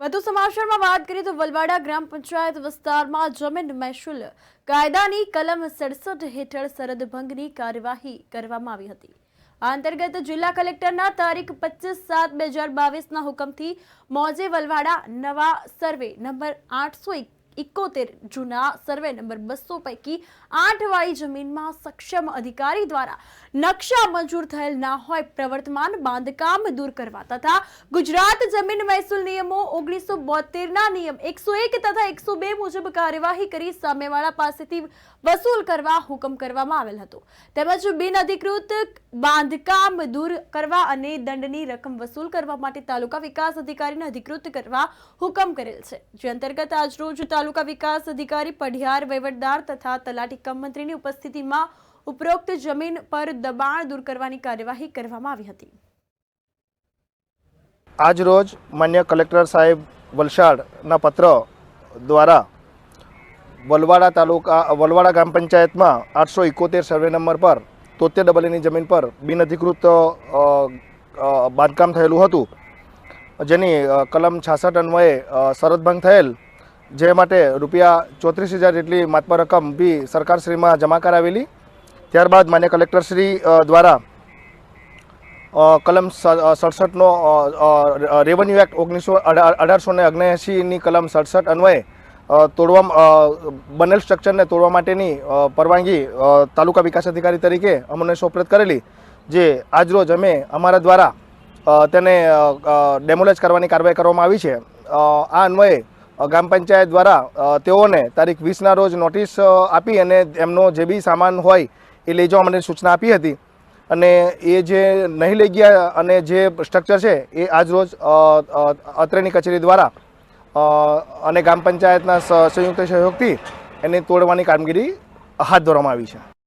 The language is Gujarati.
વધુ સમાચારમાં વાત કરીએ તો વલવાડા ગ્રામ પંચાયત વિસ્તારમાં જમીન મહેસૂલ કાયદાની કલમ સડસઠ હેઠળ સરહદ ભંગની કાર્યવાહી કરવામાં આવી હતી. આ અંતર્ગત જિલ્લા કલેક્ટરના તારીખ પચીસ સાત બે હજાર બાવીસના હુકમથી મોજે વલવાડા નવા સર્વે નંબર આઠસો ઇકોતેર જૂના સર્વે નંબર બસો પૈકી આઠ વાળી જમીનમાં સક્ષમ અધિકારી દ્વારા નકશા મંજૂર થયેલ ના હોય પ્રવર્તમાન બાંધકામ દૂર કરવા તથા ગુજરાત જમીન મહેસૂલ નિયમો ઓગણીસો બોતેરના નિયમ એકસો એક તથા એકસો બે મુજબ કાર્યવાહી કરી સામેવાળા પાસેથી વસૂલ કરવા હુકમ કરવામાં આવેલ હતો. તેમજ બિન અધિકૃત બાંધકામ દૂર કરવા અને દંડની રકમ વસૂલ કરવા માટે તાલુકા વિકાસ અધિકારીને અધિકૃત કરવા હુકમ કરેલ છે. જે અંતર્ગત આજરોજ તાલુકા વિકાસ અધિકારી પઢિયાર વહીવટદાર તથા તલાટી કમ ઉપસ્થિતિમાં ઉપરોક્ત જમીન પર દબાણ દૂર કરવાની કાર્યવાહી કરવામાં આવી હતી. આજ રોજ માન્ય કલેક્ટર સાહેબ વલસાડના પત્ર દ્વારા વલવાડા તાલુકા, વલવાડા ગ્રામ પંચાયતમાં આઠસો એકોતેર સર્વે નંબર પર તોતેર ડબલની જમીન પર બિનઅધિકૃત બાંધકામ થયેલું હતું. જેની કલમ છાસઠ અન્વયે સરહદભંગ થયેલ જે માટે રૂપિયા ચોત્રીસ હજાર જેટલી માતબર રકમ બી સરકારશ્રીમાં જમા કરાવેલી. ત્યારબાદ માન્ય કલેક્ટરશ્રી દ્વારા કલમ સડસઠનો રેવન્યુ એક્ટ ઓગણીસો અઢારસો ને ઓગણએંસીની કલમ સડસઠ અન્વયે તોડવા બનેલ સ્ટ્રક્ચરને તોડવા માટેની પરવાનગી તાલુકા વિકાસ અધિકારી તરીકે અમને સોપરત કરેલી, જે આજરોજ અમે અમારા દ્વારા તેને ડેમોલેજ કરવાની કાર્યવાહી કરવામાં આવી છે. આ અન્વયે ગ્રામ પંચાયત દ્વારા તેઓને તારીખ વીસના રોજ નોટિસ આપી અને એમનો જે બી સામાન હોય એ લઈ જવા માટે સૂચના આપી હતી. અને એ જે નહીં લઈ ગયા અને જે સ્ટ્રક્ચર છે એ આજરોજ અ, અ, અત્રેની કચેરી દ્વારા અને ગ્રામ પંચાયતના સંયુક્ત સહયોગથી એને તોડવાની કામગીરી હાથ ધરવામાં આવી છે.